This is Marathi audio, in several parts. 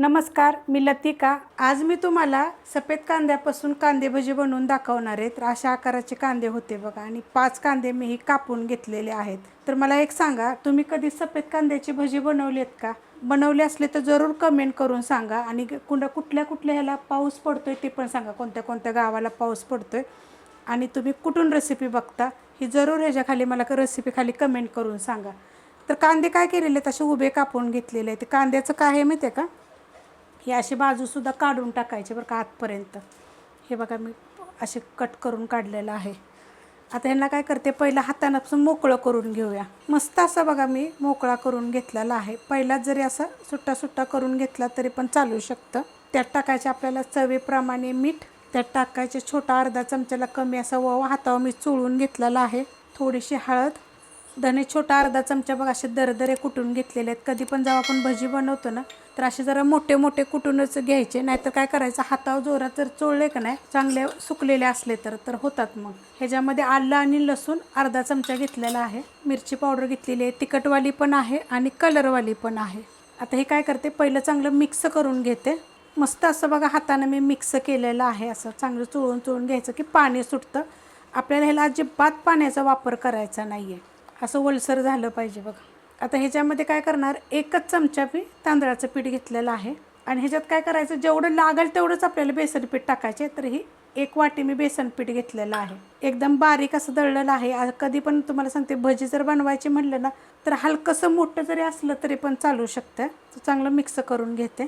नमस्कार मी लतिका. आज मी तुम्हाला सफेद कांद्यापासून कांदे भजी बनवून दाखवणार आहे. तर अशा आकाराचे कांदे होते बघा आणि पाच कांदे मी ही कापून घेतलेले आहेत. तर मला एक सांगा तुम्ही कधी सफेद कांद्याची भजी बनवली आहेत का? बनवले असले तर जरूर कमेंट करून सांगा आणि कुंडा कुठल्या कुठल्या ह्याला पाऊस पडतोय ते पण सांगा. कोणत्या कोणत्या गावाला पाऊस पडतोय आणि तुम्ही कुठून रेसिपी बघता ही जरूर ह्याच्या खाली मला रेसिपी खाली कमेंट करून सांगा. तर कांदे काय केलेले आहेत? असे उभे कापून घेतलेले आहेत. ते कांद्याचं काय आहे माहिती आहे का? हे अशी बाजूसुद्धा काढून टाकायचे बरं का आतपर्यंत. हे बघा मी असे कट करून काढलेलं आहे. आता ह्यांना काय करते पहिला हातानापासून मोकळं करून घेऊया. मस्त असं बघा मी मोकळा करून घेतलेला आहे. पहिलाच जरी असं सुट्टा सुट्टा करून घेतला तरी पण चालू शकतं. त्यात टाकायचे आपल्याला चवीप्रमाणे मीठ त्यात टाकायचे छोटा अर्धा चमच्याला कमी असा ओवा हातावर मी चोळून घेतलेला आहे. थोडीशी हळद धने छोटा अर्धा चमचा बघा असे दरदरे कुटून घेतलेले आहेत. कधी पण जेव्हा आपण भजी बनवतो ना तर असे जरा मोठे मोठे कुटूनच घ्यायचे नाहीतर काय करायचं हातावर जोरात जर चोळले का नाही चांगले सुकलेले असले तर तर होतात मग. ह्याच्यामध्ये आलं आणि लसूण अर्धा चमचा घेतलेला आहे. मिरची पावडर घेतलेली आहे. तिखटवाली पण आहे आणि कलरवाली पण आहे. आता हे काय करते पहिलं चांगलं मिक्स करून घेते. मस्त असं बघा हातानं मी मिक्स केलेलं आहे. असं चांगलं चोळून चोळून घ्यायचं की पाणी सुटतं. आपल्याला ह्याला अजिबात पाण्याचा वापर करायचा नाही आहे असं ओलसर झालं पाहिजे बघा. आता ह्याच्यामध्ये काय करणार? एकच चमचा मी तांदळाचं पीठ घेतलेलं आहे. आणि ह्याच्यात काय करायचं? जेवढं लागेल तेवढंच आपल्याला बेसन पीठ टाकायचे तर ही एक वाटी मी बेसन पीठ घेतलेलं आहे. एकदम बारीक असं दळलेलं आहे. कधी पण तुम्हाला सांगते भजी जर बनवायची म्हणलं ना तर हलकंसं मोठं जरी असलं तरी पण चालू शकतं. तर चांगलं मिक्स करून घेते.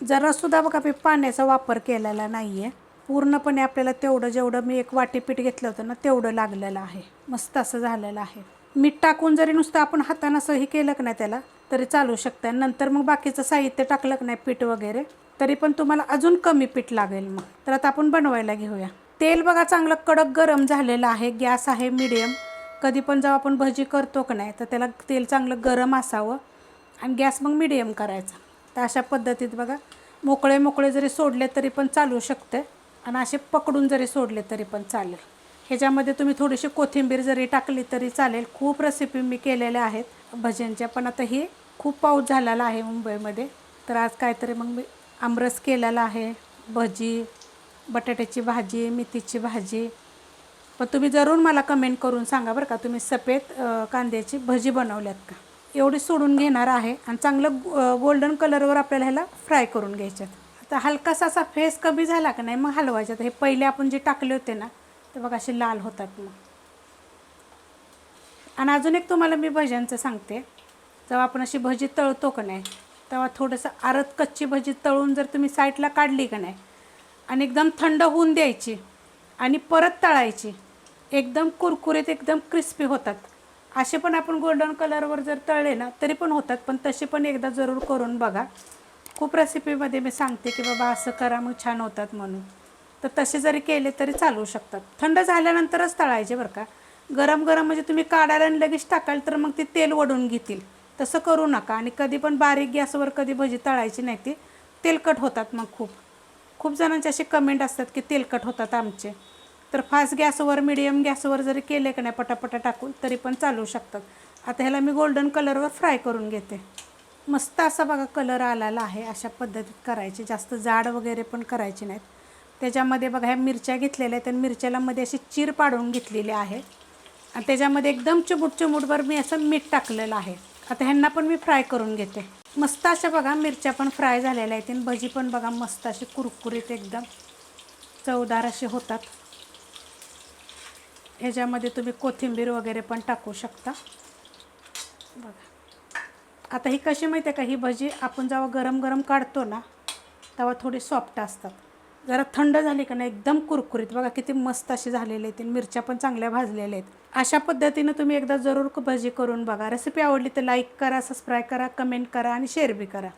जरासुद्धा बघा मी पाण्याचा वापर केलेला नाही आहे पूर्णपणे आपल्याला तेवढं जेवढं मी एक वाटी पीठ घेतलं होतं ना तेवढं लागलेलं आहे. मस्त असं झालेलं आहे. मीठ टाकून जरी नुसतं आपण हातानं असं हे केलं का नाही त्याला तरी चालू शकतं. नंतर मग बाकीचं साहित्य टाकलं की नाही पीठ वगैरे तरी पण तुम्हाला अजून कमी पीठ लागेल मग. तर आता आपण बनवायला घेऊया. तेल बघा चांगलं कडक गरम झालेलं आहे. गॅस आहे मिडियम कधी पण जेव्हा आपण भजी करतो का नाही तर त्याला तेल चांगलं गरम असावं. आणि गॅस मग मिडियम करायचा. तर अशा पद्धतीत बघा मोकळे मोकळे जरी सोडले तरी पण चालू शकते. आणि असे पकडून जरी सोडले तरी पण चालेल. ह्याच्यामध्ये तुम्ही थोडीशी कोथिंबीर जरी टाकली तरी चालेल. खूप रेसिपी मी केलेल्या आहेत भज्यांच्या पण आता ही खूप पाऊस झालेला आहे मुंबईमध्ये. तर आज काहीतरी मग मी आमरस केलेला आहे भजी बटाट्याची भाजी मेथीची भाजी. पण तुम्ही जरूर मला कमेंट करून सांगा बरं का तुम्ही सफेद कांद्याची भजी बनवल्यात का? एवढी सोडून घेणार आहे आणि चांगलं गोल्डन कलरवर आपल्याला ह्याला फ्राय करून घ्यायच्यात. आता हलकासा असा फेस कमी झाला का नाही मग हलवायच्यात हे पहिले आपण जे टाकले होते ना ते बघा असे लाल होतात मग. आणि अजून एक तुम्हाला मी भज्यांचं सांगते. जेव्हा आपण अशी भजी तळतो का नाही तेव्हा थोडंसं आरत कच्ची भजी तळून जर तुम्ही साईडला काढली का नाही आणि एकदम थंड होऊन द्यायची आणि परत तळायची एकदम कुरकुरीत एकदम क्रिस्पी होतात. असे पण आपण गोल्डन कलरवर जर तळले ना तरी पण होतात पण तसे पण एकदा जरूर करून बघा. खूप रेसिपीमध्ये मी सांगते की बाबा असं करा मग छान होतात म्हणून. तर तसे जरी केले तरी चालवू शकतात. थंड झाल्यानंतरच तळायचे बरं का. गरम गरम म्हणजे तुम्ही काढायला आणि लगेच टाकाल तर मग ते तेल वडून घेतील. तसं करू नका आणि कधी पण बारीक गॅसवर कधी भजी तळायची नाही ती तेलकट होतात मग खूप. खूप जणांचे असे कमेंट असतात की तेलकट होतात आमचे. तर फास्ट गॅसवर मिडियम गॅसवर जरी केले का नाही पटापटा टाकून तरी पण चालवू शकतात. आता ह्याला मी गोल्डन कलरवर फ्राय करून घेते. मस्त असा बघा कलर आलेला आहे अशा पद्धतीत करायचे. जास्त जाड वगैरे पण करायचे नाहीत. त्याच्यामध्ये बघा ह्या मिरच्या घेतलेल्या आहेत आणि मिरच्याला मध्ये अशी चीर पाडून घेतलेली आहे. आणि त्याच्यामध्ये एकदम चिमूट चिमूटभर मी असं मीठ टाकलेलं आहे. आता ह्यांना पण मी फ्राय करून घेते. मस्त अशा बघा मिरच्या पण फ्राय झालेल्या आहेत आणि भजी पण बघा मस्त अशी कुरकुरीत एकदम चवदार असे होतात. ह्याच्यामध्ये तुम्ही कोथिंबीर वगैरे पण टाकू शकता. बघा. आता ही कशी माहिती आहे का? ही भजी आपण जेव्हा गरम गरम काढतो ना तेव्हा थोडी सॉफ्ट असतात. जरा थंड झाली का नाही एकदम कुरकुरीत. बघा किती मस्त अशी झालेले आहेत. मिरच्या पण चांगल्या भाजलेल्या आहेत. अशा पद्धतीनं तुम्ही एकदा जरूर भजी करून बघा. रेसिपी आवडली तर लाईक करा सबस्क्राईब करा कमेंट करा आणि शेअर बी करा.